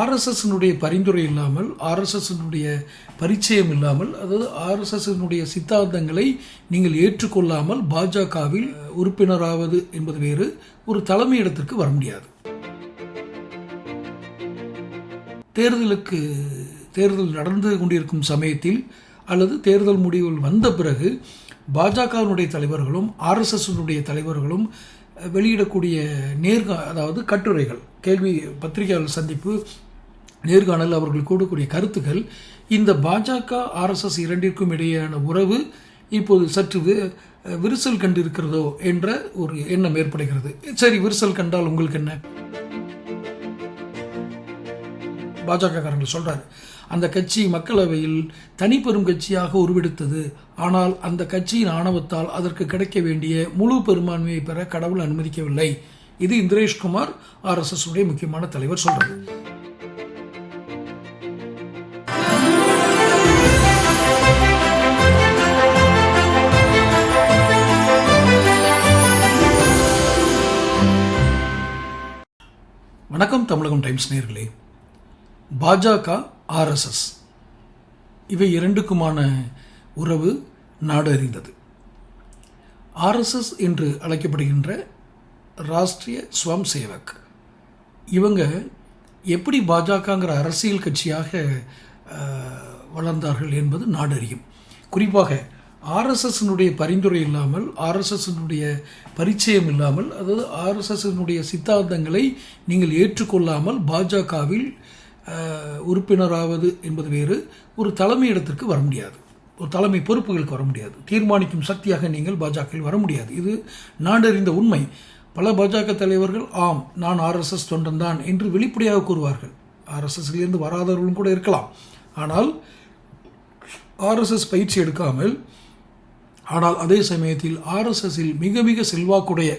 ஆர்எஸ்எஸ்னுடைய பரிந்துரை இல்லாமல் ஆர்எஸ்எஸ்னுடைய பரிச்சயம் இல்லாமல் அதாவது ஆர்எஸ்எஸ்னுடைய சித்தாந்தங்களை நீங்கள் ஏற்றுக்கொள்ளாமல் பாஜகவில் உறுப்பினராவது என்பது வேறு ஒரு தலைமையிடத்திற்கு வர முடியாது. தேர்தலுக்கு தேர்தல் நடந்து கொண்டிருக்கும் சமயத்தில் அல்லது தேர்தல் முடிவுகள் வந்த பிறகு பாஜகவினுடைய தலைவர்களும் ஆர்எஸ்எஸ்னுடைய தலைவர்களும் வெளியிடக்கூடிய நேர்கா அதாவது கட்டுரைகள் கேள்வி பத்திரிகையாளர் சந்திப்பு நேர்காணல் அவர்கள் கூடக்கூடிய கருத்துக்கள் இந்த பாஜக ஆர்எஸ்எஸ் இரண்டிற்கும் இடையேயான உறவு இப்போது சற்று விரிசல் கண்டிருக்கிறதோ என்ற ஒரு எண்ணம் ஏற்படுகிறது. சரி விரிசல் கண்டால் உங்களுக்கு என்ன? பாஜக காரங்கள் சொல்றாரு அந்த கட்சி மக்களவையில் தனிப்பெரும் கட்சியாக உருவெடுத்தது. ஆனால் அந்த கட்சியின் ஆணவத்தால் அதற்கு கிடைக்க வேண்டிய முழு பெரும்பான்மையை பெற கடவுள் அனுமதிக்கவில்லை. இது இந்திரேஷ்குமார் ஆர்எஸ்எஸ் உடைய முக்கியமான தலைவர் சொல்றாரு. வணக்கம் தமிழகம் டைம்ஸ் நேர்களே. பாஜக ஆர்எஸ்எஸ் இவை இரண்டுக்குமான உறவு நாடு அறிந்தது. ஆர்எஸ்எஸ் என்று அழைக்கப்படுகின்ற ராஷ்டிரிய ஸ்வம் சேவக். இவங்க எப்படி பாஜகங்கிற அரசியல் கட்சியாக வளர்ந்தார்கள் என்பது நாடு அறியும் குறிப்பாக ஆர்எஸ்எஸ்னுடைய பரிந்துரை இல்லாமல் ஆர்எஸ்எஸ்னுடைய பரிச்சயம் இல்லாமல் அதாவது ஆர்எஸ்எஸ்னுடைய சித்தாந்தங்களை நீங்கள் ஏற்றுக்கொள்ளாமல் பாஜகவில் உறுப்பினராவது என்பது வேறு ஒரு தலைமை இடத்திற்கு வர முடியாது. ஒரு தலைமை பொறுப்புகளுக்கு வர முடியாது. தீர்மானிக்கும் சக்தியாக நீங்கள் பாஜகவில் வர முடியாது. இது நாடறிந்த உண்மை. பல பாஜக தலைவர்கள் ஆம் நான் ஆர்எஸ்எஸ் தொண்டன் தான் என்று வெளிப்படையாக கூறுவார்கள். ஆர்எஸ்எஸ்லேருந்து வராதவர்களும் கூட இருக்கலாம். ஆனால் ஆர்எஸ்எஸ் பயிற்சி எடுக்காமல் ஆனால் அதே சமயத்தில் ஆர்எஸ்எஸ்ஸில் மிக மிக செல்வாக்குடைய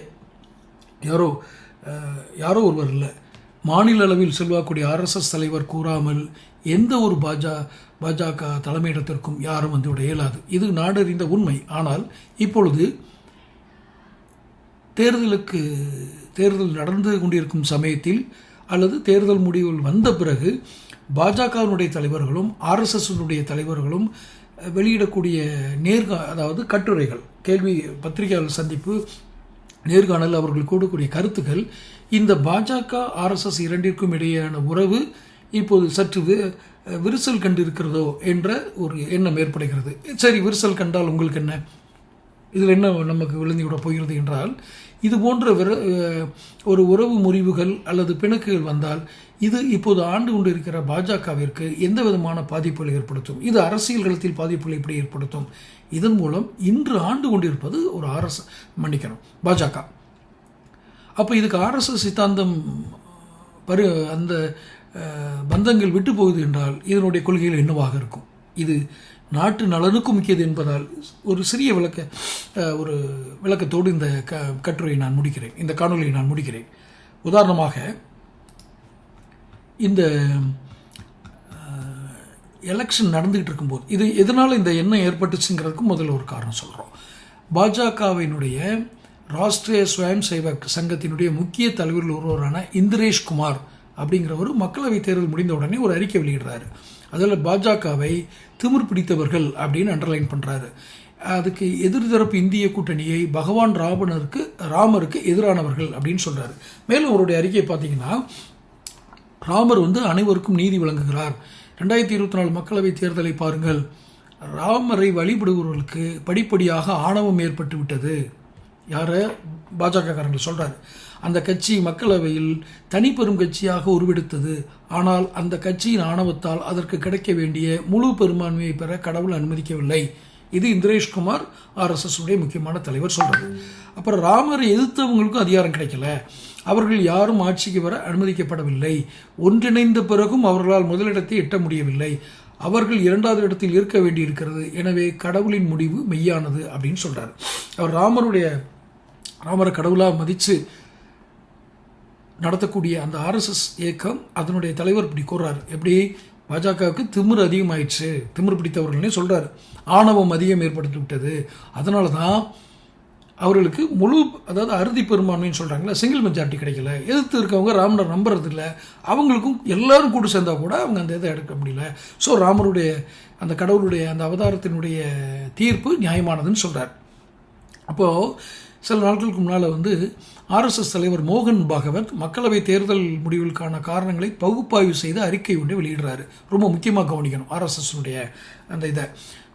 யாரோ யாரோ ஒருவர் இல்லை. மாநில அளவில் செல்வாக்குடைய ஆர்எஸ்எஸ் தலைவர் கூறாமல் எந்த ஒரு பாஜா பாஜக தலைமையிடத்திற்கும் யாரும் வந்துவிட இயலாது. இது நாடறிந்த உண்மை. ஆனால் இப்பொழுது தேர்தலுக்கு தேர்தல் நடந்து கொண்டிருக்கும் சமயத்தில் அல்லது தேர்தல் முடிவுகள் வந்த பிறகு பாஜகவினுடைய தலைவர்களும் ஆர்எஸ்எஸ்னுடைய தலைவர்களும் வெளியிடக்கூடிய நேர்கா அதாவது கட்டுரைகள் கேள்வி பத்திரிகையாளர் சந்திப்பு நேர்காணல் அவர்கள் கூடக்கூடிய கருத்துக்கள் இந்த பாஜக ஆர்எஸ்எஸ் இரண்டிற்கும் இடையேயான உறவு இப்போது சற்று விரிசல் கண்டிருக்கிறதோ என்ற ஒரு எண்ணம் ஏற்படுகிறது. சரி விரிசல் கண்டால் உங்களுக்கு என்ன? இதில் என்ன நமக்கு விழுந்து விட போகிறது என்றால் இது போன்ற விர ஒரு உறவு முறிவுகள் அல்லது பிணக்குகள் வந்தால் இது இப்போது ஆண்டு கொண்டிருக்கிற பாஜகவிற்கு எந்த விதமான பாதிப்புகளை ஏற்படுத்தும்? இது அரசியல் களத்தில் பாதிப்புகளை எப்படி ஏற்படுத்தும்? இதன் மூலம் இன்று ஆண்டு கொண்டிருப்பது ஒரு ஆர்எஸ் மன்னிக்கணும் பாஜக. அப்போ இதுக்கு ஆர்எஸ்எஸ் சித்தாந்தம் பரு அந்த பந்தங்கள் விட்டு போகுது என்றால் இதனுடைய கொள்கைகள் என்னவாக இருக்கும்? இது நாட்டு நலனுக்கும் முக்கியது என்பதால் ஒரு சிறிய விளக்க ஒரு விளக்கத்தோடு இந்த க கட்டுரையை நான் முடிக்கிறேன். இந்த காணொலியை நான் முடிக்கிறேன். உதாரணமாக இந்த எலெக்ஷன் நடந்துகிட்டு இருக்கும்போது இது எதனால் இந்த எண்ணம் ஏற்பட்டுச்சுங்கிறதுக்கும் முதல்ல ஒரு காரணம் சொல்கிறோம் பாஜகவினுடைய ராஷ்டிரிய சுயம் சேவக் சங்கத்தினுடைய முக்கிய தலைவர்கள் ஒருவரான இந்திரேஷ் குமார் அப்படிங்கிறவர் மக்களவைத் தேர்தல் முடிந்த உடனே ஒரு அறிக்கை வெளியிடுறாரு. அதில் பாஜகவை திமிர் பிடித்தவர்கள் அப்படின்னு அண்டர்லைன் பண்ணுறாரு அதுக்கு எதிர்தரப்பு இந்திய கூட்டணியை பகவான் ராவணருக்கு ராமருக்கு எதிரானவர்கள் அப்படின்னு சொல்கிறாரு மேலும் அவருடைய அறிக்கையை பார்த்தீங்கன்னா ராமர் வந்து அனைவருக்கும் நீதி வழங்குகிறார். ரெண்டாயிரத்தி இருபத்தி நாலு மக்களவைத் தேர்தலை பாருங்கள். ராமரை வழிபடுபவர்களுக்கு படிப்படியாக ஆணவம் ஏற்பட்டு விட்டது யார? பாஜகக்காரங்கள் சொல்கிறாரு அந்த கட்சி மக்களவையில் தனிப்பெரும் கட்சியாக உருவெடுத்தது. ஆனால் அந்த கட்சியின் ஆணவத்தால் அதற்கு கிடைக்க வேண்டிய முழு பெரும்பான்மையை பெற கடவுள் அனுமதிக்கவில்லை. இது இந்திரேஷ்குமார் ஆர்எஸ்எஸ் உடைய முக்கியமான தலைவர் சொல்கிறார் அப்புறம் ராமரை எதிர்த்தவங்களுக்கும் அதிகாரம் கிடைக்கல. அவர்கள் யாரும் ஆட்சிக்கு வர அனுமதிக்கப்படவில்லை. ஒன்றிணைந்த பிறகும் அவர்களால் முதலிடத்தை எட்ட முடியவில்லை. அவர்கள் இரண்டாவது இடத்தில் இருக்க வேண்டியிருக்கிறது. எனவே கடவுளின் முடிவு மெய்யானது அப்படின்னு சொல்றாரு. அவர் ராமருடைய ராமரை கடவுளாக மதித்து நடத்தக்கூடிய அந்த ஆர்எஸ்எஸ் இயக்கம் அதனுடைய தலைவர் இப்படி கூறுறாரு எப்படி? பாஜகவுக்கு திமிர் அதிகமாயிடுச்சு. திமிர் பிடித்தவர்கள்னே சொல்கிறார் ஆணவம் அதிகம் ஏற்படுத்தி விட்டது. அதனால தான் அவர்களுக்கு முழு அதாவது அறுதி பெரும்பான்மைன்னு சொல்கிறாங்களே சிங்கிள் மெஜாரிட்டி கிடைக்கல. எதிர்த்து இருக்கவங்க ராமனை நம்புறது இல்லை அவங்களுக்கும் எல்லாரும் கூட்டு சேர்ந்தா கூட அவங்க அந்த இதை எடுக்க முடியல. ஸோ ராமருடைய அந்த கடவுளுடைய அந்த அவதாரத்தினுடைய தீர்ப்பு நியாயமானதுன்னு சொல்கிறார் அப்போது சில நாட்களுக்கு முன்னால் வந்து ஆர்எஸ்எஸ் தலைவர் மோகன் பாகவத் மக்களவை தேர்தல் முடிவுக்கான காரணங்களை பகுப்பாய்வு செய்து அறிக்கை ஒன்றை வெளியிடுறாரு. ரொம்ப முக்கியமாக கவனிக்கணும் ஆர்எஸ்எஸ்னுடைய அந்த இதை.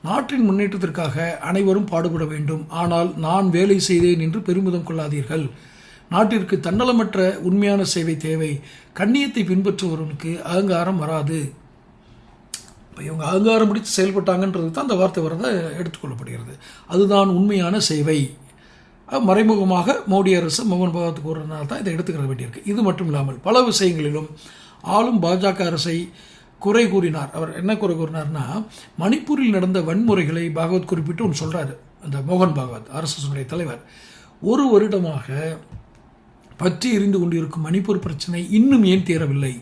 நாட்டின் முன்னேற்றத்திற்காக அனைவரும் பாடுபட வேண்டும். ஆனால் நான் வேலை செய்தேன் என்று பெருமிதம் கொள்ளாதீர்கள். நாட்டிற்கு தன்னலமற்ற உண்மையான சேவை தேவை. கண்ணியத்தை பின்பற்றுபவர்களுக்கு அகங்காரம் வராது. இப்போ இவங்க அகங்காரம் பிடித்து செயல்பட்டாங்கன்றது தான் அந்த வார்த்தை வரதை எடுத்துக்கொள்ளப்படுகிறது அதுதான் உண்மையான சேவை. மறைமுகமாக மோடி அரசு மோகன் பகவத் கூறுறதுனால தான் இதை எடுத்துக்கிற வேண்டியிருக்கு. இது மட்டும் இல்லாமல் பல விஷயங்களிலும் ஆளும் பாஜக அரசை குறை கூறினார். அவர் என்ன குறை கூறினார்னா மணிப்பூரில் நடந்த வன்முறைகளை பாகவத் குறிப்பிட்டு ஒன்று சொல்கிறாரு அந்த மோகன் பாகவத் ஆர்எஸ்எஸ்னுடைய தலைவர். ஒரு வருடமாக பற்றி எரிந்து கொண்டிருக்கும் மணிப்பூர் பிரச்சனை இன்னும் ஏன் தீரவில்லை?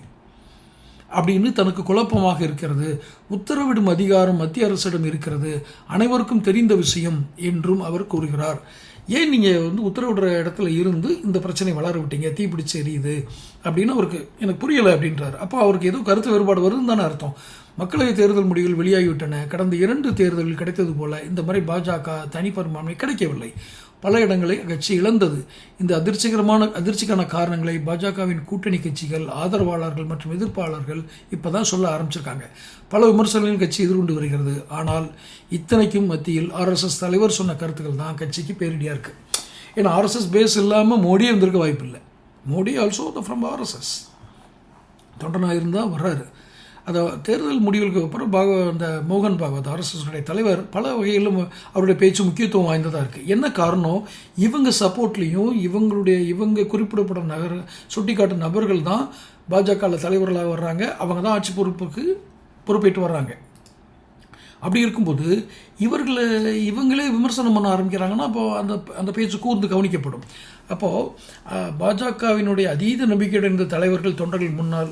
அப்படின்னு தனக்கு குழப்பமாக இருக்கிறது. உத்தரவிடும் அதிகாரம் மத்திய அரசிடம் இருக்கிறது. அனைவருக்கும் தெரிந்த விஷயம் என்றும் அவர் கூறுகிறார். ஏன் நீங்கள் வந்து உத்தரவிடுற இடத்துல இருந்து இந்த பிரச்சனை வளர விட்டீங்க? தீப்பிடிச்சு எரியுது அப்படின்னு அவருக்கு எனக்கு புரியலை அப்படின்றார். அப்போ அவருக்கு ஏதோ கருத்து வேறுபாடு வருதுன்னு தானே அர்த்தம். மக்களவை தேர்தல் முடிவுகள் வெளியாகிவிட்டன. கடந்த இரண்டு தேர்தலில் கிடைத்தது போல இந்த முறை பாஜக தனிப்பெரும்பான்மை கிடைக்கவில்லை. பல இடங்களை கட்சி இழந்தது. இந்த அதிர்ச்சிகரமான அதிர்ச்சிக்கான காரணங்களை பாஜகவின் கூட்டணி கட்சிகள் ஆதரவாளர்கள் மற்றும் எதிர்ப்பாளர்கள் இப்போ தான் சொல்ல ஆரம்பிச்சிருக்காங்க. பல விமர்சனங்களின் கட்சி எதிர்கொண்டு வருகிறது. ஆனால் இத்தனைக்கும் மத்தியில் ஆர்எஸ்எஸ் தலைவர் சொன்ன கருத்துக்கள் தான் கட்சிக்கு பேரிடியாக இருக்குது ஏன்னா ஆர்எஸ்எஸ் பேஸ் இல்லாமல் மோடியே வந்திருக்க வாய்ப்பில்லை. Modi also the from RSS தொண்டனாக இருந்தால் வர்றாரு. அந்த தேர்தல் முடிவுகளுக்கு அப்புறம் பாக அந்த மோகன் பாகவத் ஆர்எஸ்எஸ்னுடைய தலைவர் பல வகையிலும் அவருடைய பேச்சு முக்கியத்துவம் வாய்ந்ததாக இருக்குது என்ன காரணம்? இவங்க சப்போர்ட்லேயும் இவங்களுடைய இவங்க குறிப்பிடப்படும் நகர் சுட்டிக்காட்டும் நபர்கள் தான் பாஜகவில் தலைவர்களாக வர்றாங்க. அவங்க தான் ஆட்சி பொறுப்புக்கு பொறுப்பேற்று வர்றாங்க. அப்படி இருக்கும்போது இவர்களை இவங்களே விமர்சனம் பண்ண ஆரம்பிக்கிறாங்கன்னா அப்போது அந்த அந்த பேச்சு கூர்ந்து கவனிக்கப்படும். அப்போது பாஜகவினுடைய அதீத நம்பிக்கையுடன் இருந்த தலைவர்கள் தொண்டர்கள் முன்னால்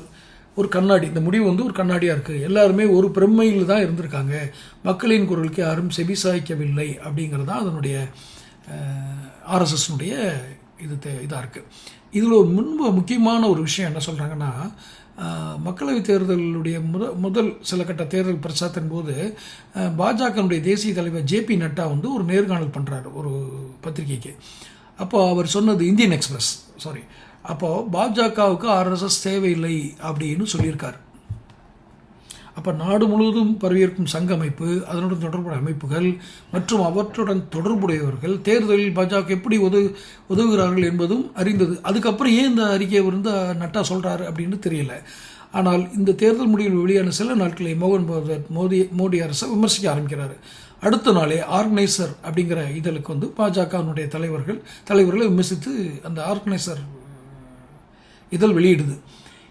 ஒரு கண்ணாடி இந்த முடிவு வந்து ஒரு கண்ணாடியாக இருக்குது எல்லாருமே ஒரு பிரம்மையில் தான் இருந்திருக்காங்க. மக்களின் குரலுக்கு யாரும் செவிசாய்க்கவில்லை அப்படிங்கிறது தான் அதனுடைய ஆர்எஸ்எஸ்னுடைய இது இதாக இருக்குது இதில் முன்பு முக்கியமான ஒரு விஷயம் என்ன சொல்கிறாங்கன்னா மக்களவைத் தேர்தலுடைய முத முதல் சில கட்ட தேர்தல் பிரச்சாரத்தின் போது பாஜகனுடைய தேசிய தலைவர் ஜேபி நட்டா வந்து ஒரு நேர்காணல் பண்ணுறாரு ஒரு பத்திரிகைக்கு. அப்போ அவர் சொன்னது இந்தியன் எக்ஸ்பிரஸ் சாரி அப்போது பாஜகவுக்கு ஆர்எஸ்எஸ் தேவையில்லை அப்படின்னு சொல்லியிருக்கார். அப்போ நாடு முழுவதும் பரவியிருக்கும் சங்க அமைப்பு அதனுடன் தொடர்புடைய அமைப்புகள் மற்றும் அவற்றுடன் தொடர்புடையவர்கள் தேர்தலில் பாஜக எப்படி உதவு உதவுகிறார்கள் என்பதும் அறிந்தது. அதுக்கப்புறம் ஏன் இந்த அறிக்கையை வந்து நட்டா சொல்கிறாரு அப்படின்னு தெரியல. ஆனால் இந்த தேர்தல் முடிவில் வெளியான சில நாட்களை மோகன் பகவத் மோடி மோடி அரசை விமர்சிக்க ஆரம்பிக்கிறார். அடுத்த நாளே ஆர்கனைசர் அப்படிங்கிற இதழுக்கு வந்து பாஜகவினுடைய தலைவர்கள் தலைவர்களை விமர்சித்து அந்த ஆர்கனைசர் இதழ் வெளியிடுது.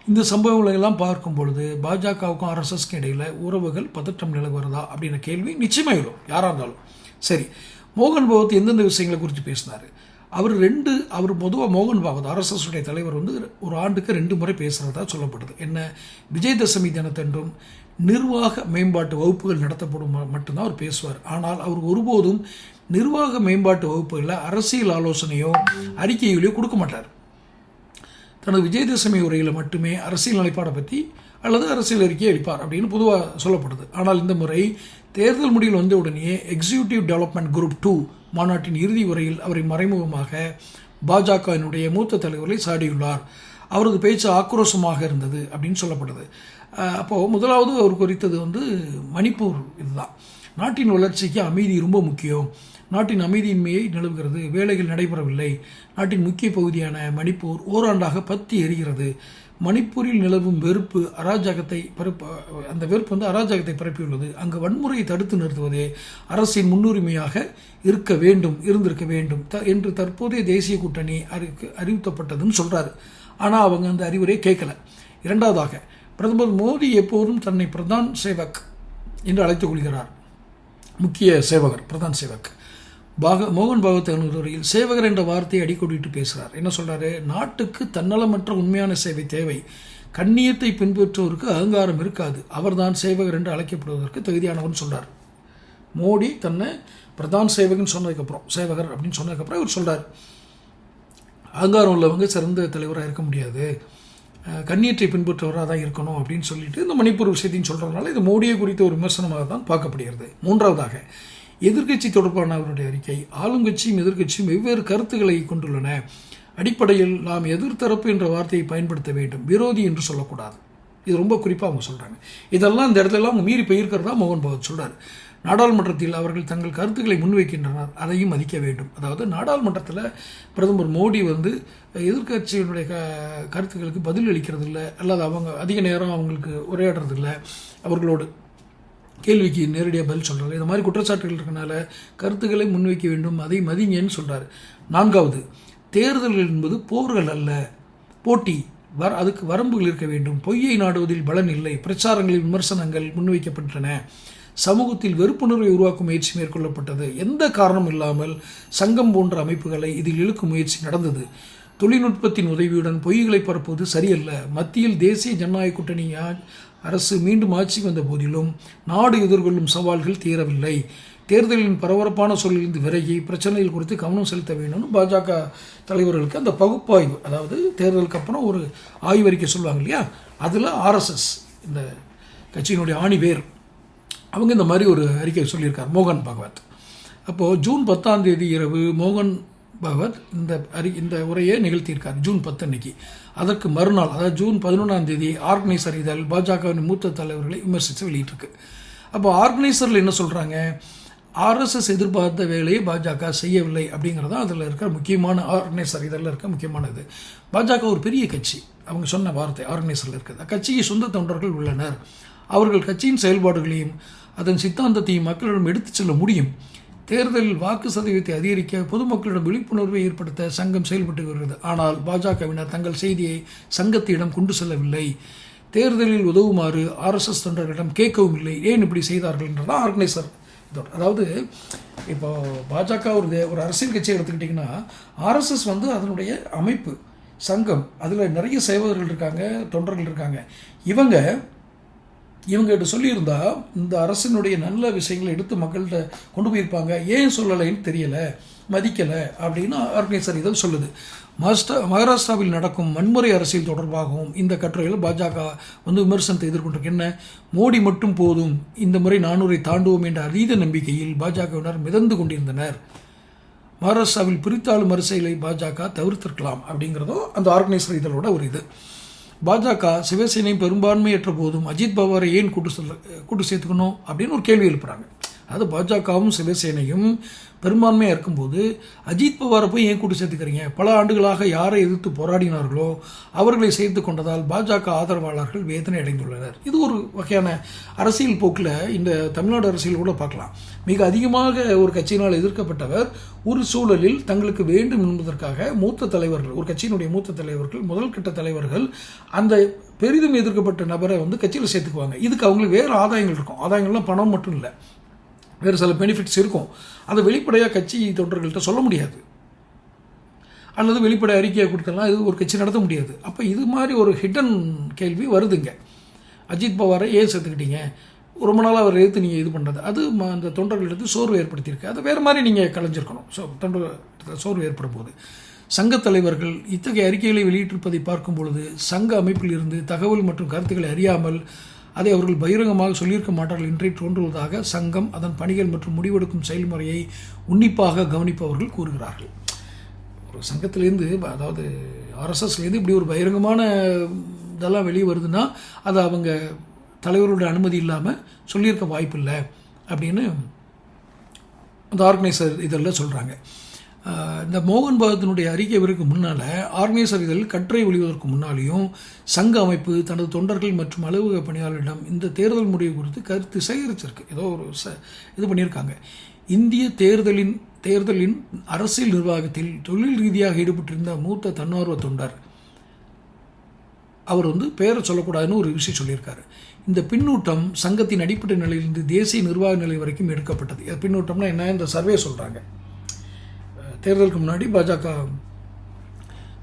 இந்த சம்பவங்களை எல்லாம் பார்க்கும் பொழுது பாஜகவுக்கும் ஆர்எஸ்எஸ்க்கும் இடையில் உறவுகள் பதற்றம் நிலவுகிறதா அப்படின்ற கேள்வி நிச்சயமாக எழும் யாராக இருந்தாலும். சரி மோகன் பகவத் எந்தெந்த விஷயங்களை குறித்து பேசினார்? அவர் ரெண்டு அவர் பொதுவாக மோகன் பாகவத் ஆர்எஸ்எஸ் உடைய தலைவர் வந்து ஒரு ஆண்டுக்கு ரெண்டு முறை பேசுகிறதா சொல்லப்படுது. என்ன விஜயதசமி தினத்தன்றும் நிர்வாக மேம்பாட்டு வகுப்புகள் நடத்தப்படும் மட்டும்தான் அவர் பேசுவார். ஆனால் அவர் ஒருபோதும் நிர்வாக மேம்பாட்டு வகுப்புகளில் அரசியல் ஆலோசனையோ அறிக்கைகளையோ கொடுக்க மாட்டார். தனது விஜயதசமி உரையில் மட்டுமே அரசியல் நிலைப்பாடை பற்றி அல்லது அரசியல் அறிக்கையை அளிப்பார் அப்படின்னு பொதுவாக சொல்லப்படுது. ஆனால் இந்த முறை தேர்தல் முடிவில் வந்த உடனே எக்ஸிக்யூட்டிவ் டெவலப்மெண்ட் குரூப் டூ மாநாட்டின் இறுதி உரையில் அவரை மறைமுகமாக பாஜகவினுடைய மூத்த தலைவர்களை சாடியுள்ளார். அவரது பேச்சு ஆக்ரோஷமாக இருந்தது அப்படின்னு சொல்லப்படுது. அப்போது முதலாவது அவர் குறித்தது வந்து மணிப்பூர் இதுதான். நாட்டின் வளர்ச்சிக்கு அமைதி ரொம்ப முக்கியம். நாட்டின் அமைதியின்மையை நிலவுகிறது. வேலைகள் நடைபெறவில்லை. நாட்டின் முக்கிய பகுதியான மணிப்பூர் ஓராண்டாக பத்தி எரிகிறது. மணிப்பூரில் நிலவும் வெறுப்பு அராஜகத்தை பரப்ப அந்த வெறுப்பு வந்து அராஜகத்தை பரப்பியுள்ளது. அங்கு வன்முறையை தடுத்து நிறுத்துவதே அரசின் முன்னுரிமையாக இருக்க வேண்டும் இருந்திருக்க வேண்டும். த என்று தற்போதைய தேசிய கூட்டணி அறிவிக்கு அறிவித்தப்பட்டதுன்னு சொல்கிறாரு ஆனால் அவங்க அந்த அறிவுரை கேட்கல. இரண்டாவதாக பிரதமர் மோடி எப்போதும் தன்னை பிரதான் சேவக் என்று அழைத்துக் கொள்கிறார். முக்கிய சேவகர் பிரதான் சேவக். பாக மோகன் பாகவத் அணுகுறையில் சேவகர் என்ற வார்த்தையை அடிக்கொடிட்டு பேசுகிறார் என்ன சொல்கிறாரு நாட்டுக்கு தன்னலமற்ற உண்மையான சேவை தேவை. கண்ணியத்தை பின்பற்றுவோருக்கு அகங்காரம் இருக்காது. அவர்தான் சேவகர் என்று அழைக்கப்படுவதற்கு தகுதியானவன் சொல்கிறார் மோடி தன்னை பிரதான் சேவகன் சொன்னதுக்கப்புறம் சேவகர் அப்படின்னு சொன்னதுக்கப்புறம் இவர் சொல்கிறார் அகங்காரம் உள்ளவங்க சிறந்த தலைவராக இருக்க முடியாது. கண்ணியற்றை பின்பற்றவராக பின்பற்றுவராக தான் இருக்கணும் அப்படின்னு சொல்லிட்டு இந்த மணிப்பூர் விஷயத்தையும் சொல்கிறதுனால இது மோடியை குறித்த ஒரு விமர்சனமாக தான் பார்க்கப்படுகிறது. மூன்றாவதாக எதிர்க்கட்சி தொடர்பான அவருடைய அறிக்கை. ஆளுங்கட்சியும் எதிர்க்கட்சியும் வெவ்வேறு கருத்துக்களை கொண்டுள்ளன. அடிப்படையில் நாம் எதிர்த்தரப்பு என்ற வார்த்தையை பயன்படுத்த வேண்டும். விரோதி என்று சொல்லக்கூடாது. இது ரொம்ப குறிப்பாக அவங்க சொல்கிறாங்க இதெல்லாம் இந்த இடத்துலலாம் அவங்க மீறி போயிருக்கிறதா மோகன் பகவத் சொல்கிறார் நாடாளுமன்றத்தில் அவர்கள் தங்கள் கருத்துக்களை முன்வைக்கின்றனர். அதையும் மதிக்க வேண்டும். அதாவது நாடாளுமன்றத்தில் பிரதமர் மோடி வந்து எதிர்க்கட்சியினுடைய க கருத்துக்களுக்கு பதில் அளிக்கிறது இல்லை அல்லது அவங்க அதிக நேரம் அவங்களுக்கு உரையாடுறதில்லை. அவர்களோடு கேள்விக்கு நேரடியாக பதில் சொல்கிறாரு இந்த மாதிரி குற்றச்சாட்டுகள் இருக்கனால கருத்துக்களை முன்வைக்க வேண்டும் அதை மதிங்கன்னு சொல்கிறார் நான்காவது தேர்தல்கள் என்பது போர்கள் அல்ல. போட்டி வர அதுக்கு வரம்புகள் இருக்க வேண்டும். பொய்யை நாடுவதில் பலன் இல்லை. பிரச்சாரங்களில் விமர்சனங்கள் முன்வைக்கப்பட்டன. சமூகத்தில் வெறுப்புணர்வை உருவாக்கும் முயற்சி மேற்கொள்ளப்பட்டது. எந்த காரணம் இல்லாமல் சங்கம் போன்ற அமைப்புகளை இதில் இழுக்கும் முயற்சி நடந்தது. தொழில்நுட்பத்தின் உதவியுடன் பொய்களை பரப்புவது சரியல்ல. மத்தியில் தேசிய ஜனநாயக கூட்டணி அரசு மீண்டும் ஆட்சிக்கு வந்த போதிலும் நாடு எதிர்கொள்ளும் சவால்கள் தீரவில்லை. தேர்தலின் பரபரப்பான சூழலிருந்து விலகி பிரச்சனைகள் குறித்து கவனம் செலுத்த வேண்டும்னு பாஜக தலைவர்களுக்கு அந்த பகுப்பாய்வு அதாவது தேர்தலுக்கு அப்புறம் ஒரு ஆய்வறிக்கை சொல்லுவாங்க இல்லையா? அதில் ஆர்எஸ்எஸ் இந்த கட்சியினுடைய ஆணிவேர் அவங்க இந்த மாதிரி ஒரு அறிக்கை சொல்லியிருக்கார் மோகன் பகவத். அப்போது ஜூன் பத்தாம் தேதி இரவு மோகன் பகவத் இந்த அறி இந்த உரையை நிகழ்த்தியிருக்கார் ஜூன் பத்து அன்னைக்கு. அதற்கு மறுநாள் அதாவது ஜூன் பதினொன்றாம் தேதி ஆர்கனைசர் இதழ் பாஜகவின் மூத்த தலைவர்களை விமர்சித்து வெளியிட்டிருக்கு. அப்போ ஆர்கனைசரில் என்ன சொல்கிறாங்க ஆர்எஸ்எஸ் எதிர்பார்த்த வேலையை பாஜக செய்யவில்லை அப்படிங்கிறது தான் அதில் இருக்கிற முக்கியமான ஆர்கனைசர் இதழில் இருக்க முக்கியமானது. பாஜக ஒரு பெரிய கட்சி. அவங்க சொன்ன வார்த்தை ஆர்கனைசரில் இருக்குது. கட்சிக்கு சொந்த தொண்டர்கள் உள்ளனர். அவர்கள் கட்சியின் செயல்பாடுகளையும் அதன் சித்தாந்தத்தையும் மக்களிடம் எடுத்துச் செல்ல முடியும். தேர்தலில் வாக்கு சதவீதத்தை அதிகரிக்க பொதுமக்களிடம் விழிப்புணர்வை ஏற்படுத்த சங்கம் செயல்பட்டு வருகிறது. ஆனால் பாஜகவினர் தங்கள் செய்தியை சங்கத்திடம் கொண்டு செல்லவில்லை. தேர்தலில் உதவுமாறு ஆர்எஸ்எஸ் தொண்டர்களிடம் கேட்கவும் இல்லை. ஏன் இப்படி செய்தார்கள் என்றதான் ஆர்கனைசர் அதாவது இப்போ பாஜக ஒரு தே- ஒரு அரசியல் கட்சியை எடுத்துக்கிட்டிங்கன்னா ஆர்எஸ்எஸ் வந்து அதனுடைய அமைப்பு சங்கம் அதில் நிறைய சேவகர்கள் இருக்காங்க தொண்டர்கள் இருக்காங்க. இவங்க இவங்ககிட்ட சொல்லியிருந்தா இந்த அரசினுடைய நல்ல விஷயங்களை எடுத்து மக்கள்கிட்ட கொண்டு போயிருப்பாங்க. ஏன் சொல்லலைன்னு தெரியலை மதிக்கலை அப்படின்னு ஆர்கனைசர் இதழ் சொல்லுது. மஹாராஷ்டிரா மகாராஷ்டிராவில் நடக்கும் வன்முறை அரசியல் தொடர்பாகவும் இந்த கட்டுரையில் பாஜக வந்து விமர்சனத்தை எதிர்கொண்டிருக்கு. என்ன? மோடி மட்டும் போதும் இந்த முறை நானூரை தாண்டுவோம் என்ற அதீத நம்பிக்கையில் பாஜகவினர் மிதந்து கொண்டிருந்தனர். மகாராஷ்டிராவில் பிரித்தாளும் அரசியலை பாஜக தவிர்த்திருக்கலாம் அப்படிங்கிறதும் அந்த ஆர்கனைசர் இதழோட ஒரு இது. பாஜக சிவசேனை பெரும்பான்மையற்ற போதும் அஜித் பவாரை ஏன் கூட்டு சொல்ல கூட்டு சேர்த்துக்கணும் அப்படின்னு ஒரு கேள்வி எழுப்புறாங்க. அது பாஜகவும் சிவசேனையும் பெரும்பான்மையாக இருக்கும்போது அஜித் பவாரை போய் ஏன் கூட்டு சேர்த்துக்கிறீங்க? பல ஆண்டுகளாக யாரை எதிர்த்து போராடினார்களோ அவர்களை சேர்த்து கொண்டதால் பாஜக ஆதரவாளர்கள் வேதனை அடைந்துள்ளனர். இது ஒரு வகையான அரசியல் போக்கில் இந்த தமிழ்நாடு அரசியல் கூட பார்க்கலாம். மிக அதிகமாக ஒரு கட்சியினால் எதிர்க்கப்பட்டவர் ஒரு சூழலில் தங்களுக்கு வேண்டும் என்பதற்காக மூத்த தலைவர்கள் ஒரு கட்சியினுடைய மூத்த தலைவர்கள் முதல் கட்ட தலைவர்கள் அந்த பெரிதும் எதிர்க்கப்பட்ட நபரை வந்து கட்சியில் சேர்த்துக்குவாங்க. இதுக்கு அவங்களுக்கு வேறு ஆதாயங்கள் இருக்கும். ஆதாயங்கள்லாம் பணம் மட்டும் இல்லை. வேறு சில பெனிஃபிட்ஸ் இருக்கும். அதை வெளிப்படையாக கட்சி தொண்டர்கள்ட்ட சொல்ல முடியாது. அல்லது வெளிப்படை அறிக்கையை கொடுத்தலாம் இது ஒரு கட்சி நடத்த முடியாது. அப்போ இது மாதிரி ஒரு ஹிடன் கேள்வி வருதுங்க. அஜித் பவாரை ஏன் சேர்த்துக்கிட்டீங்க? ரொம்ப நாளாக அவர் எடுத்து நீங்கள் இது பண்ணுறது அது அந்த தொண்டர்களிடத்து சோர்வு ஏற்படுத்தியிருக்கு. அதை வேறு மாதிரி நீங்கள் கலைஞ்சிருக்கணும். ஸோ தொண்டர் சோர்வு ஏற்படும் போது சங்கத் தலைவர்கள் இத்தகைய அறிக்கைகளை வெளியிட்டிருப்பதை பார்க்கும் பொழுது சங்க அமைப்பில் இருந்து தகவல் மற்றும் கருத்துக்களை அறியாமல் அதை அவர்கள் பகிரங்கமாக சொல்லியிருக்க மாட்டார்கள் என்றே தோன்றுவதாக சங்கம் அதன் பணிகள் மற்றும் முடிவெடுக்கும் செயல்முறையை உன்னிப்பாக கவனிப்பவர்கள் கூறுகிறார்கள். ஒரு சங்கத்திலேருந்து அதாவது ஆர்எஸ்எஸ்லேருந்து இப்படி ஒரு பகிரங்கமான இதெல்லாம் வெளியே வருதுன்னா அது அவங்க தலைவரோட அனுமதி இல்லாமல் சொல்லியிருக்க வாய்ப்பில்லை அப்படின்னு அந்த ஆர்கனைசர் இதெல்லாம் சொல்கிறாங்க இந்த மோகன் பகத்தினுடைய அறிக்கை வரைக்கு முன்னால் ஆர்கனைசர் இதழ் கட்டுரை ஒழிவதற்கு முன்னாலேயும் சங்க அமைப்பு தனது தொண்டர்கள் மற்றும் அலுவலக பணியாளரிடம் இந்த தேர்தல் முடிவு குறித்து கருத்து சேகரிச்சிருக்கு. ஏதோ ஒரு ச இது பண்ணியிருக்காங்க. இந்திய தேர்தலின் தேர்தலின் அரசியல் நிர்வாகத்தில் தொழில் ரீதியாக ஈடுபட்டிருந்த மூத்த தன்னார்வ தொண்டர். அவர் வந்து பெயரை சொல்லக்கூடாதுன்னு ஒரு விஷயம் சொல்லியிருக்காரு. இந்த பின்னூட்டம் சங்கத்தின் அடிப்படை நிலையிலிருந்து தேசிய நிர்வாக நிலை வரைக்கும் எடுக்கப்பட்டது. பின்னூட்டம்னா என்ன? இந்த சர்வே சொல்கிறாங்க தேர்தலுக்கு முன்னாடி பாஜக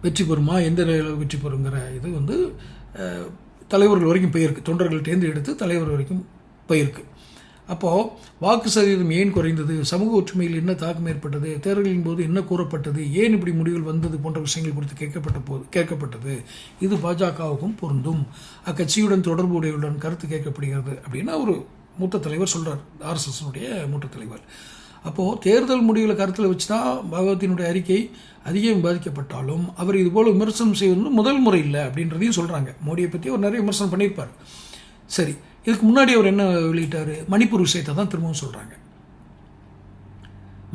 வெற்றி பெறுமா எந்த நிலையில் வெற்றி பெறுங்கிற இது வந்து தலைவர்கள் வரைக்கும் போயிருக்கு. தொண்டர்கள் தேர்ந்து எடுத்து தலைவர் வரைக்கும் போயிருக்கு. அப்போது வாக்கு சதவீதம் ஏன் குறைந்தது? சமூக ஒற்றுமையில் என்ன தாக்கம் ஏற்பட்டது? தேர்தலின் போது என்ன கூறப்பட்டது? ஏன் இப்படி முடிவுகள் வந்தது போன்ற விஷயங்கள் குறித்து கேட்கப்பட்ட போது கேட்கப்பட்டது? இது பாஜகவுக்கும் பொருந்தும். அக்கட்சியுடன் தொடர்புடையவுடன் கருத்து கேட்கப்படுகிறது அப்படின்னா ஒரு மூத்த தலைவர் சொல்கிறார் ஆர்எஸ்எஸ்னுடைய மூத்த தலைவர். அப்போது தேர்தல் முடிவுகளை கருத்தில் வச்சு தான் பகவத்தினுடைய அறிக்கை அதிகம் பாதிக்கப்பட்டாலும் அவர் இதுபோல் விமர்சனம் செய்வது முதல் முறை இல்லை அப்படின்றதையும் சொல்கிறாங்க மோடியை பற்றி அவர் நிறைய விமர்சனம் பண்ணியிருப்பார். சரி இதுக்கு முன்னாடி அவர் என்ன வெளியிட்டார்? மணிப்பூர் விஷயத்தை தான் திரும்பவும் சொல்கிறாங்க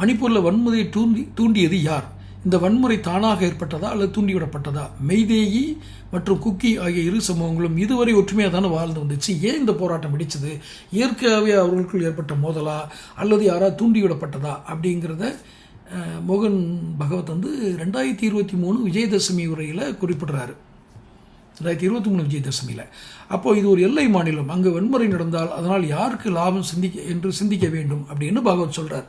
மணிப்பூரில் வன்முறையை தூண்டி தூண்டியது யார்? இந்த வன்முறை தானாக ஏற்பட்டதா அல்லது தூண்டிவிடப்பட்டதா? மெய்தேயி மற்றும் குக்கி ஆகிய இரு சமூகங்களும் இதுவரை ஒற்றுமையாக தானே வாழ்ந்து வந்துச்சு? ஏன் இந்த போராட்டம் வெடிச்சது? இயற்கையாகவே அவர்களுக்குள் ஏற்பட்ட மோதலா? அல்லது யாராவது தூண்டிவிடப்பட்டதா? அப்படிங்கிறத மோகன் பகவத் வந்து ரெண்டாயிரத்தி இருபத்தி மூணு விஜயதசமி உரையில் குறிப்பிடுறாரு. ரெண்டாயிரத்தி இருபத்தி மூணு விஜயதசமியில். அப்போது இது ஒரு எல்லை மாநிலம். அங்கு வன்முறை நடந்தால் அதனால் யாருக்கு லாபம் சிந்திக்க என்று சிந்திக்க வேண்டும் அப்படின்னு பகவத் சொல்கிறார்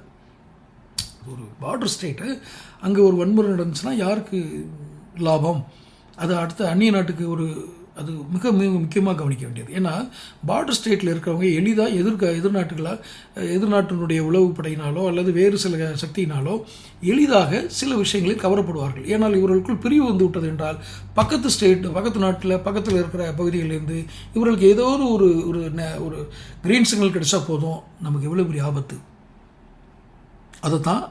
ஒரு பார்டர் ஸ்டேட்டு அங்கே ஒரு வன்முறை நடந்துச்சுன்னா யாருக்கு லாபம்? அது அடுத்த அந்நிய நாட்டுக்கு ஒரு அது மிக மிக முக்கியமாக கவனிக்க வேண்டியது. ஏன்னா பார்டர் ஸ்டேட்டில் இருக்கிறவங்க எளிதாக எதிர்க்க எதிர்நாட்டுகளாக எதிர்நாட்டினுடைய உளவு படையினாலோ அல்லது வேறு சில சக்தியினாலோ எளிதாக சில விஷயங்களில் கவரப்படுவார்கள். ஏனால் இவர்களுக்குள் பிரிவு வந்து விட்டது என்றால் பக்கத்து ஸ்டேட் பக்கத்து நாட்டில் பக்கத்தில் இருக்கிற பகுதிகளிலிருந்து இவர்களுக்கு ஏதோ ஒரு ஒரு ஒரு கிரீன் சிக்னல் கிடைச்சா போதும் நமக்கு எவ்வளோ பெரிய ஆபத்து. அதை தான்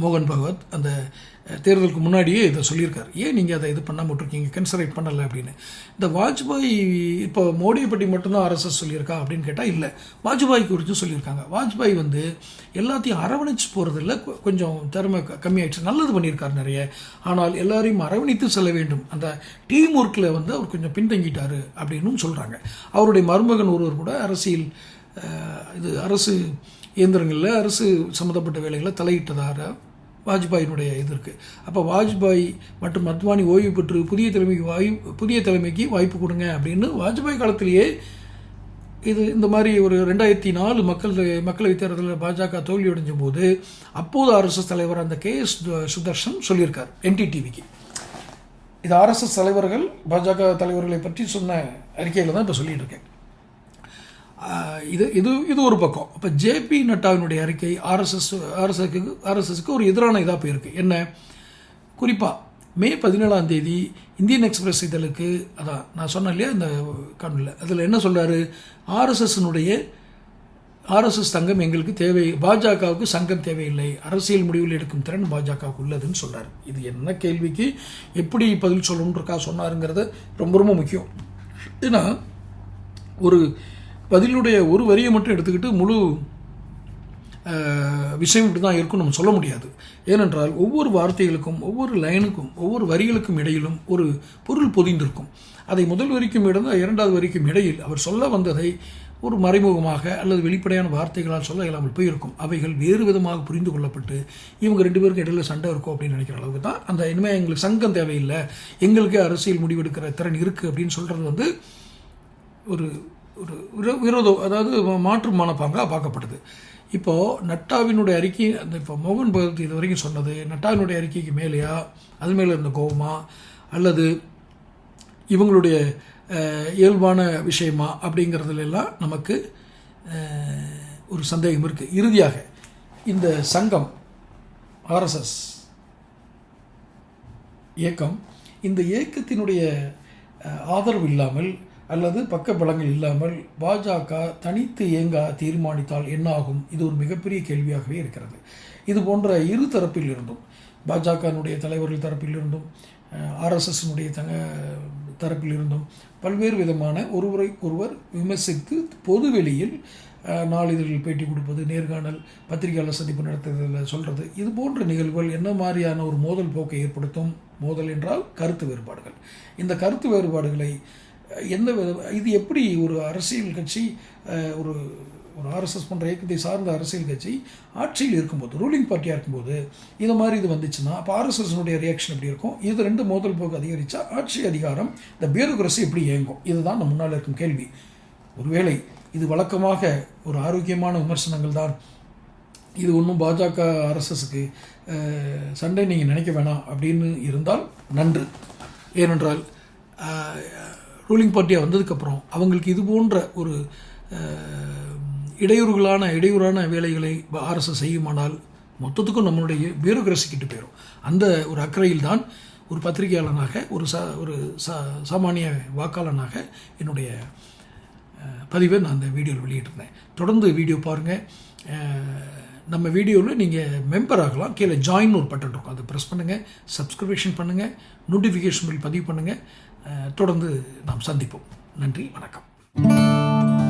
மோகன் பகவத் அந்த தேர்தலுக்கு முன்னாடியே இதை சொல்லியிருக்காரு. ஏன் நீங்கள் அதை இது பண்ணாம விட்டுருக்கீங்க? கன்சரேட் பண்ணலை அப்படின்னு. இந்த வாஜ்பாய் இப்போ மோடியை பற்றி மட்டும்தான் ஆர்எஸ்எஸ் சொல்லியிருக்கா அப்படின்னு கேட்டால் இல்லை. வாஜ்பாய் குறித்தும் சொல்லியிருக்காங்க. வாஜ்பாய் வந்து எல்லாத்தையும் அரவணைச்சு போகிறதில்ல கொஞ்சம் திறமை க- கம்மியாயிடுச்சு. நல்லது பண்ணியிருக்காரு நிறைய. ஆனால் எல்லாரையும் அரவணைத்து செல்ல வேண்டும். அந்த டீம் ஒர்க்கில் வந்து அவர் கொஞ்சம் பின்தங்கிட்டார் அப்படின்னும் சொல்கிறாங்க அவருடைய மருமகன் ஒருவர் கூட அரசியல் இது அரசு இயந்திரங்களில் அரசு சம்மந்தப்பட்ட வேலைகளை தலையிட்டதாக வாஜ்பாயினுடைய இது இருக்குது அப்போ வாஜ்பாய் மற்றும் அத்வானி ஓய்வு பெற்று புதிய தலைமைக்கு வாய்ப்பு புதிய தலைமைக்கு வாய்ப்பு கொடுங்க அப்படின்னு வாஜ்பாய் காலத்திலேயே இது இந்த மாதிரி ஒரு ரெண்டாயிரத்தி நாலு மக்கள் மக்களவைத் தேர்தலில் பாஜக தோல்வியடைஞ்ச போது அப்போது ஆர்எஸ்எஸ் தலைவர் அந்த கே எஸ் சுதர்ஷன் சொல்லியிருக்கார் என்டிடிவிக்கு. இது ஆர்எஸ்எஸ் தலைவர்கள் பாஜக தலைவர்களை பற்றி சொன்ன அறிக்கையில் தான் இப்போ சொல்லிட்டு இருக்கேன். இது இது இது ஒரு பக்கம். அப்போ ஜேபி நட்டாவினுடைய அறிக்கை ஆர்எஸ்எஸ் ஆர்எஸ்எஸ்க்கு ஆர்எஸ்எஸ்க்கு ஒரு எதிரான இதாக போயிருக்கு. என்ன? குறிப்பாக மே பதினேழாம் தேதி இந்தியன் எக்ஸ்பிரஸ் இதழுக்கு அதான் நான் சொன்னேன் இல்லையா இந்த காணொலியில் அதில் என்ன சொல்கிறாரு ஆர்எஸ்எஸ்னுடைய ஆர்எஸ்எஸ் சங்கம் எங்களுக்கு தேவை பாஜகவுக்கு சங்கம் தேவையில்லை. அரசியல் முடிவில் எடுக்கும் திறன் பாஜகவுக்கு உள்ளதுன்னு சொல்கிறார் இது என்ன கேள்விக்கு எப்படி பதில் சொல்லணுன்றக்கா சொன்னாருங்கிறது ரொம்ப ரொம்ப முக்கியம். ஏன்னா ஒரு பதிலுடைய ஒரு வரியை மட்டும் எடுத்துக்கிட்டு முழு விஷயம் இப்படி தான் இருக்கும் நம்ம சொல்ல முடியாது. ஏனென்றால் ஒவ்வொரு வார்த்தைகளுக்கும் ஒவ்வொரு லைனுக்கும் ஒவ்வொரு வரிகளுக்கும் இடையிலும் ஒரு பொருள் பொதிந்திருக்கும். அதை முதல் வரிக்கும் இடம் இரண்டாவது வரிக்கும் இடையில் அவர் சொல்ல வந்ததை ஒரு மறைமுகமாக அல்லது வெளிப்படையான வார்த்தைகளால் சொல்ல இல்லாமல் போயிருக்கும். அவைகள் வேறு விதமாக புரிந்து கொள்ளப்பட்டு இவங்க ரெண்டு பேருக்கு இடையில் சண்டை இருக்கும் அப்படின்னு நினைக்கிற அளவுக்கு தான் அந்த இனிமேல் எங்களுக்கு சங்கம் தேவையில்லை. எங்களுக்கே அரசியல் முடிவெடுக்கிற திறன் இருக்குது அப்படின்னு சொல்கிறது வந்து ஒரு ஒரு விரோ- விரோதம் அதாவது மாற்று மனப்பாங்காக பார்க்கப்படுது இப்போது நட்டாவினுடைய அறிக்கை அந்த இப்போ மோகன் பகவத் இது வரைக்கும் சொன்னது நட்டாவினுடைய அறிக்கைக்கு மேலேயா அது மேலே இருந்த கோபமா அல்லது இவங்களுடைய இயல்பான விஷயமா அப்படிங்கிறதுல எல்லாம் நமக்கு ஒரு சந்தேகம் இருக்குது இறுதியாக இந்த சங்கம் ஆர்எஸ்எஸ் இயக்கம் இந்த இயக்கத்தினுடைய ஆதரவு இல்லாமல் அல்லது பக்க பலங்கள் இல்லாமல் பாஜக தனித்து இயங்க தீர்மானித்தால் என்ன ஆகும் இது ஒரு மிகப்பெரிய கேள்வியாகவே இருக்கிறது. இது போன்ற இரு தரப்பில் இருந்தும் பாஜகனுடைய தலைவர்கள் தரப்பில் இருந்தும் ஆர்எஸ்எஸ்னுடைய தங்க தரப்பில் இருந்தும் பல்வேறு விதமான ஒருவரை ஒருவர் விமர்சித்து பொதுவெளியில் வெளியில் நாளிதழில் பேட்டி கொடுப்பது நேர்காணல் பத்திரிகையாளர் சந்திப்பு நடத்துறதில் சொல்கிறது இது போன்ற நிகழ்வுகள் என்ன மாதிரியான ஒரு மோதல் போக்கை ஏற்படுத்தும்? மோதல் என்றால் கருத்து வேறுபாடுகள். இந்த கருத்து வேறுபாடுகளை எந்த வித இது எப்படி ஒரு அரசியல் கட்சி ஒரு ஒரு ஆர்எஸ்எஸ் போன்ற இயக்கத்தை சார்ந்த அரசியல் கட்சி ஆட்சியில் இருக்கும்போது ரூலிங் பார்ட்டியாக இருக்கும்போது இந்த மாதிரி இது வந்துச்சுன்னா அப்போ ஆர்எஸ்எஸ்னுடைய ரியாக்ஷன் எப்படி இருக்கும்? இது ரெண்டு மோதல் போக்கு அதிகரித்தா ஆட்சி அதிகாரம் இந்த பியூரோக்ரஸி எப்படி இயங்கும்? இதுதான் நம்ம முன்னால் இருக்கும் கேள்வி. ஒருவேளை இது வழக்கமாக ஒரு ஆரோக்கியமான விமர்சனங்கள் தான். இது ஒன்றும் பாஜக ஆர்எஸ்எஸ்க்கு சண்டை நீங்கள் நினைக்க வேணாம் அப்படின்னு இருந்தால் நன்று. ஏனென்றால் ரூலிங் பார்ட்டியாக வந்ததுக்கப்புறம் அவங்களுக்கு இது போன்ற ஒரு இடையூறுகளான இடையூறான வேலைகளை ஆர்எஸ்எஸ் செய்யுமானால் மொத்தத்துக்கும் நம்மளுடைய பியூரோக்ரஸி கிட்ட போயிடும் அந்த ஒரு அக்கறையில் தான் ஒரு பத்திரிகையாளனாக ஒரு சா ஒரு சா சாமானிய வாக்காளனாக என்னுடைய பதிவை நான் அந்த வீடியோவில் வெளியிட்டிருந்தேன். தொடர்ந்து வீடியோ பாருங்கள் நம்ம வீடியோவில் நீங்கள் மெம்பர் ஆகலாம். கீழே ஜாயின் ஒரு பட்டன் இருக்கும். அதை ப்ரெஸ் பண்ணுங்கள் சப்ஸ்கிரிப்ஷன் பண்ணுங்கள் நோட்டிஃபிகேஷன் பில் பதிவு பண்ணுங்கள் தொடர்ந்து நாம் சந்திப்போம். நன்றி வணக்கம்.